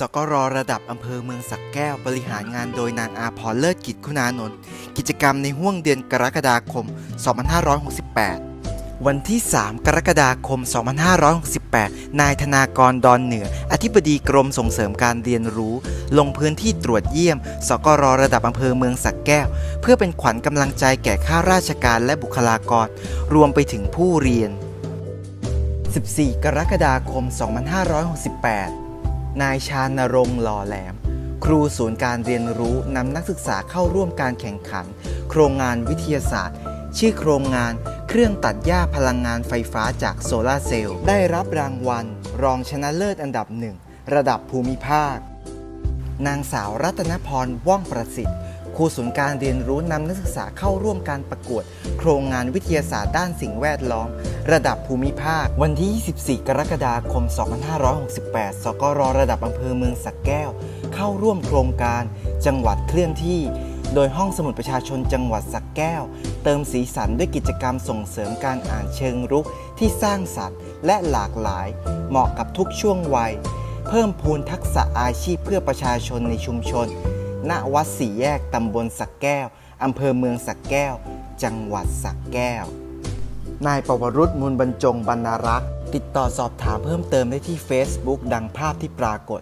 สกรระดับอำเภอเมืองสักแก้วบริหารงานโดยนางอาพรเลิศกิจคุณานนท์กิจกรรมในห่วงเดือนกรกฎาคม 2568 วันที่ 3 กรกฎาคม 2568 นายธนากรดอนเหนือ อธิบดีกรมส่งเสริมการเรียนรู้ ลงพื้นที่ตรวจเยี่ยม สกรระดับอำเภอเมืองสักแก้ว เพื่อเป็นขวัญกำลังใจแก่ข้าราชการและบุคลากร รวมไปถึงผู้เรียน 14 กรกฎาคม 2568 นายชานรงค์หล่อแหลม ครูศูนย์การเรียนรู้นำนักศึกษาเข้าร่วมการแข่งขัน โครงงานวิทยาศาสตร์ ชื่อโครงงานเครื่องตัดหญ้าพลังงานไฟฟ้าจากโซลาเซลล์ ได้รับรางวัล รองชนะเลิศอันดับหนึ่ง ระดับภูมิภาค นางสาวรัตนพรว่องประสิทธิ์ ครูศูนย์การเรียนรู้นำนักศึกษาเข้าร่วมการประกวด โครงงานวิทยาศาสตร์ด้านสิ่งแวดล้อม ระดับภูมิภาค วันที่ 24 กรกฎาคม 2568 สกรระดับอำเภอเมืองสักแก้ว เข้าร่วมโครงการ จังหวัดเคลื่อนที่ โดยห้องสมุดประชาชนจังหวัดสักแก้ว เติมสีสันด้วยกิจกรรมส่งเสริมการอ่านเชิงรุกที่สร้างสรรค์และหลากหลาย เหมาะกับทุกช่วงวัย เพิ่มพูนทักษะอาชีพเพื่อประชาชนในชุมชน ณวัดสี่แยกตำบลสักแก้วอำเภอเมืองสักแก้ว จังหวัดสักแก้ว นายปวรุษมูลบรรจงบรรณรักษ์ ติดต่อสอบถามเพิ่มเติมได้ที่ Facebook ดังภาพที่ปรากฏ